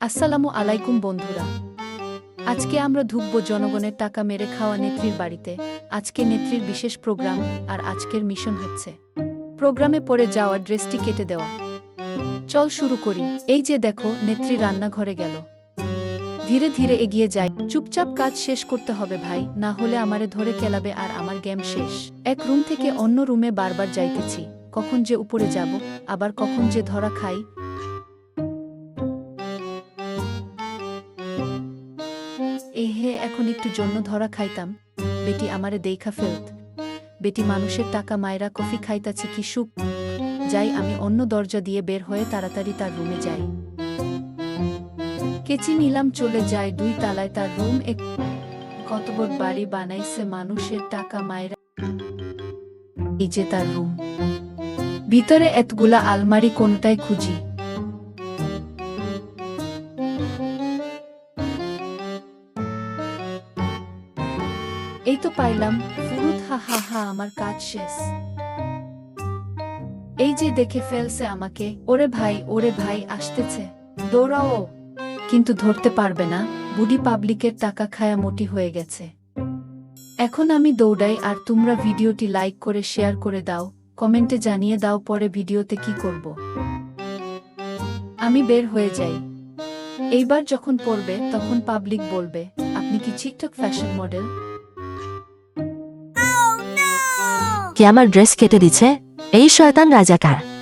আসসালামু আলাইকুম, বন্ধুরা। আজকে আমরা ঢুকব জনগণের টাকা মেরে খাওয়া নেত্রীর বাড়িতে। আজকে নেত্রীর বিশেষ প্রোগ্রাম আর আজকের মিশন হচ্ছে। প্রোগ্রামে পরে যাওয়া ড্রেসটি কেটে দেওয়া। চল শুরু করি। এই যে দেখো, নেত্রী রান্নাঘরে গেল। ধীরে ধীরে এগিয়ে যায়। চুপচাপ কাজ শেষ করতে হবে ভাই, না হলে আমারে ধরে কেলাবে আর আমার গেম শেষ। এক রুম থেকে অন্য রুমে বারবার যাইতেছি। কখন যে উপরে যাব, আবার কখন যে ধরা খাই এ হে এখন একটু জন্য ধরা খাইতাম। বেটি আমারে দেইখা ফেলত বেটি মানুষের টাকা মায়েরা কফি খাইতাছে কি সুখ? যাই আমি অন্য দরজা দিয়ে বের হয়ে তাড়াতাড়ি তার রুমে যাই। কেচি নিলাম চলে যায় দুই তালায় তার রুম এক কত বড় বাড়ি বানাইছে মানুষের টাকা মায়েরা এই যে তার রুম। ভিতরে এতগুলা আলমারি কোনটায় খুঁজি। এই তো পাইলাম। ফুরুত, হা হা হা, আমার কাজ শেষ। এই যে দেখে ফেলছে আমাকে, ওরে ভাই ওরে ভাই, আসতেছে। দৌড়াও। কিন্তু ধরতে পারবে না, বুডি পাবলিকের টাকা খায়া মোটি হয়ে গেছে। এখন আমি দৌড়াই, আর তোমরা ভিডিওটি লাইক করে শেয়ার করে দাও, কমেন্টে জানিয়ে দাও পরে ভিডিওতে কি করব। আমি বের হয়ে যাই। এইবার যখন পড়বে, তখন পাবলিক বলবে, আপনি কি ঠিকঠাক ফ্যাশন মডেল কে আমার ড্রেস কেটে দিচ্ছে এই শয়তান রাজাকার।